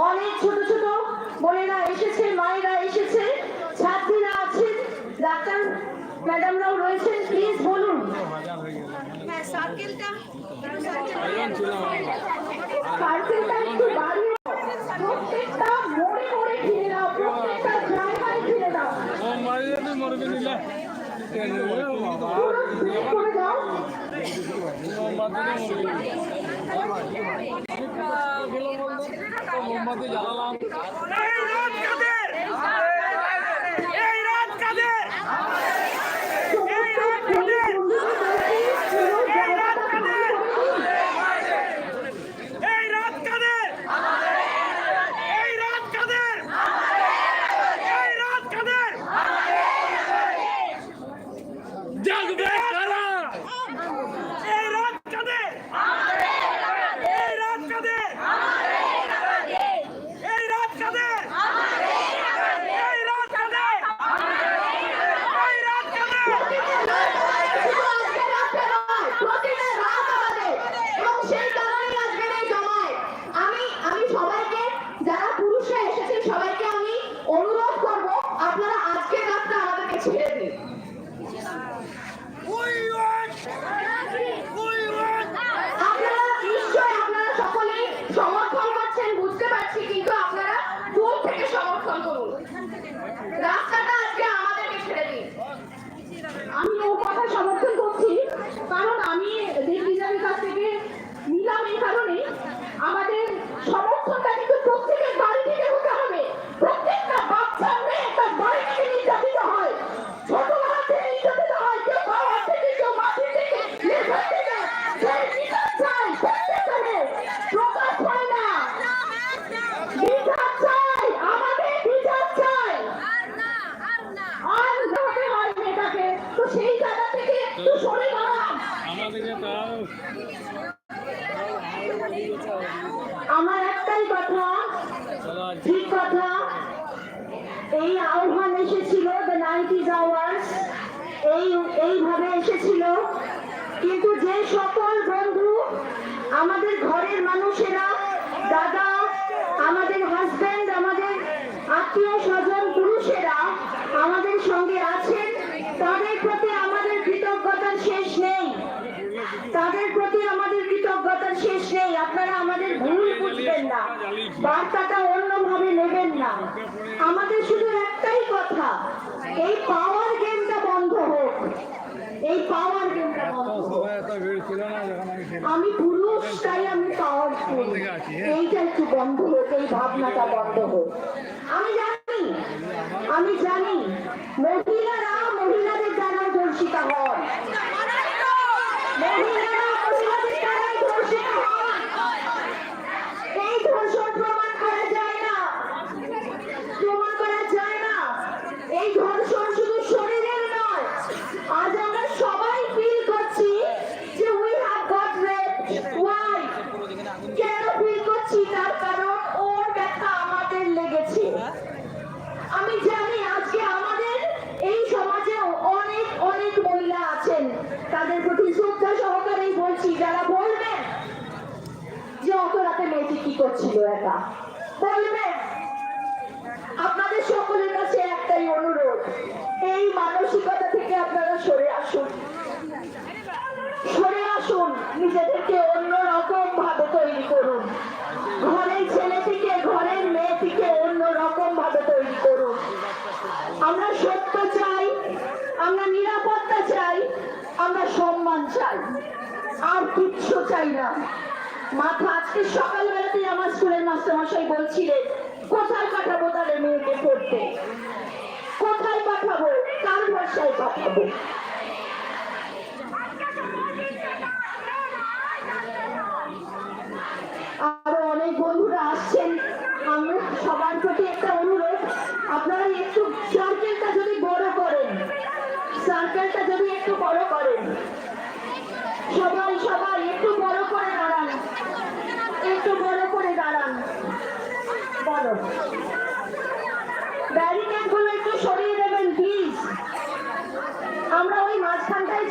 অনেক ছোট ছোট বোনেরা এসেছে মায়েরা এসেছে ছাত্রীরা আছেন ডাক্তার ম্যাডামরাও রয়েছেন প্লিজ বলুন। হ্যাঁ সার্কেলটা সার্কেলটা একটু বাড়িয়ে প্রত্যেকটা মোড়ে মোড়ে ঘিরে দাও প্রত্যেকটা জায়গায় ঘিরে দাও। মরবে নিলে পুরো করে দাও। মোমবাতি জ্বালালাম এই রাত কাদের এই রাত কাদের এই রাত কাদের এই রাত কাদের এই রাত কাদের এই রাত কাদের এই রাত কাদের জাগবে কারা এই রাত কাদের এই রাত কাদের এই রাত কাদের এই রাত কাদের এই রাত কাদের শুধু আজকে রাতে নয়, প্রতিদিন রাত আমাদের। এবং সেই কারণেই আজকের এই জমায়েত। আমি আমি সবাইকে যারা পুরুষরা এসেছেন সবাইকে আমি অনুরোধ করব আপনারা আজকে রাতটা আমাদেরকে ছেড়ে দিন We want we want আপনারা নিশ্চয়ই আপনারা সকলেই সমর্থন করছেন বুঝতে পারছি কিন্তু আপনারা দূর থেকে সমর্থন করুন রাস্তাটা আজকে আমাদেরকে ছেড়ে দিন। আমি ও কথা সমর্থন করছি, কারণ আমি দিদিজানের কাছ থেকে নিলাম এই কারণে। আমাদের সমর্থনটা কিন্তু প্রত্যেকের বাড়ি থেকে হতে হবে প্রত্যেকটা বাচ্চা মেয়ে তার বাড়ি থেকে নির্যাতিত হয় ছোটবেলা থেকে নির্যাতিত হয় কেউ বাবা থেকে কেউ মাটি থেকে লেখা থেকে সেই বিচার চাই প্রত্যেকজনে প্রকাশ হয় না বিচার চাই আমাদের বিচার চাই আর হতে হয় মেয়েটাকে তো সেই জায়গা থেকে একটু সরে দাঁড়ান আমাদেরকে তাও আমার একটাই কথা চলো আজ ঠিক কথা এই আহ্বান এসেছিল দ্য নাইনটিজ আওয়ার্স এই এইভাবে এসেছিল। কিন্তু যে সকল বন্ধু, আমাদের ঘরের মানুষেরা, দাদা, আমাদের হাজবেন্ড আমাদের আত্মীয় স্বজন, পুরুষেরা আমাদের সঙ্গে আছেন, তাদের প্রতি আমাদের কৃতজ্ঞতার শেষ নেই। তাদের প্রতি আমাদের কৃতজ্ঞতার শেষ নেই। আপনারা আমাদের ভুল বুঝবেন না। বার্তাটা অন্যভাবে নেবেন না। আমাদের শুধু একটাই কথা, এই পাওয়ার গেমটা এই পাওয়ার গেমটা আমি পুরুষ তাই আমি পাওয়ার এইটা একটু বন্ধ হোক এই ভাবনাটা বন্ধ হোক আমি জানি আমি জানি মহিলারা মহিলাদের দ্বারা ধর্ষিতা হন মহিলারা মহিলাদের দ্বারাই ধর্ষিত হন এই ধর্ষণ প্রমাণ করা যায় না প্রমাণ করা যায় না এই ধর্ষণ শুধু শরীরের নয় আজ আমরা সবাই ফিল করছি যে we have got rep why কেন ফিল করছি তার কারণ ওর ব্যথা আমাদের লেগেছে আমি জানি আজকে আমাদের এই সমাজে অনেক অনেক মহিলা আছেন। তাদের প্রতি শ্রদ্ধা সহকারেই বলছি, যারা বলবেন যে অত রাতে মেয়েটি কি করছিল একা বলবেন আপনাদের সকলের কাছে একটাই অনুরোধ, এই মানসিকতা থেকে আপনারা সরে আসুন। সরে আসুন, নিজেদেরকে অন্য রকম ভাবে তৈরি করুন ঘরের ছেলে থেকে ঘরের মেয়ে থেকে অন্য রকম ভাবে তৈরি করুন আমরা সত্য চাই, আমরা নিরাপত্তা চাই, আমরা সম্মান চাই। আর কিচ্ছু চাই না। মাথা আজকে সকালবেলাতেই আমার স্কুলের মাস্টারমশাই বলছিলেন, কোথায় পাঠাবো তাদের মেয়েকে পড়তে? কোথায় পাঠাবো? কার ভরসায় পাঠাবো? আরও অনেক বন্ধুরা আসছেন। আমরা সবার প্রতি একটা অনুরোধ, আপনারা একটু বলদ ব্যারিকেডগুলো একটু সরিয়ে দেবেন প্লিজ আমরা ওই মাঝখানটাই